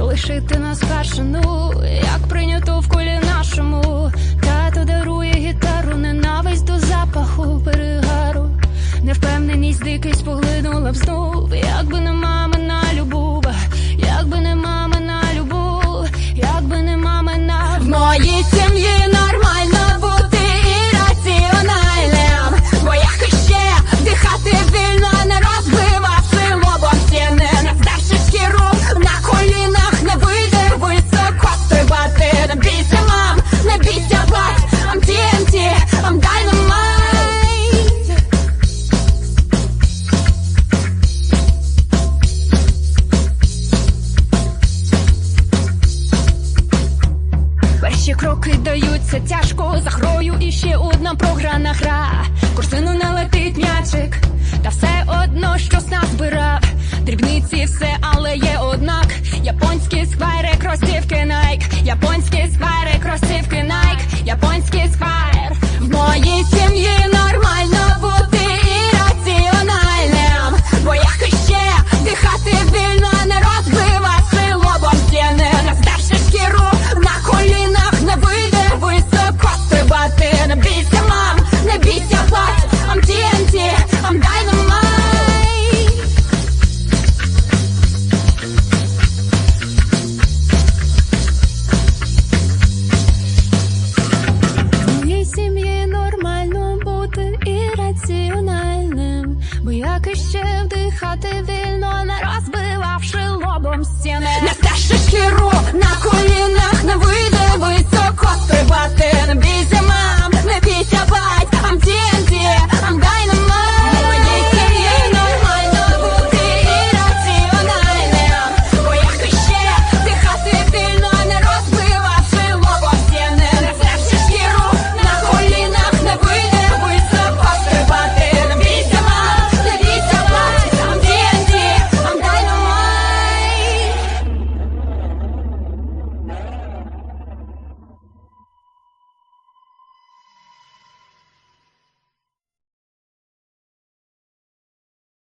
лишити нас першину, як прийнято в колі нашому. Тато дарує гітару, ненависть до запаху перегару. Невпевненість дикість поглинула б знов, якби не мамина любов, якби не мамина любов, якби не мамина в моїй сім'ї Перші кроки даються тяжко, за грою і ще одна програна гра. Курсину не летить м'ячик, та все одно щось назбирав. Дрібниці все, але є однак. Японські сквайри, кросівки ірраціональним, бо як іще вдихати вільно, не розбивавши лобом стіни. Не стежи хіру на колінах,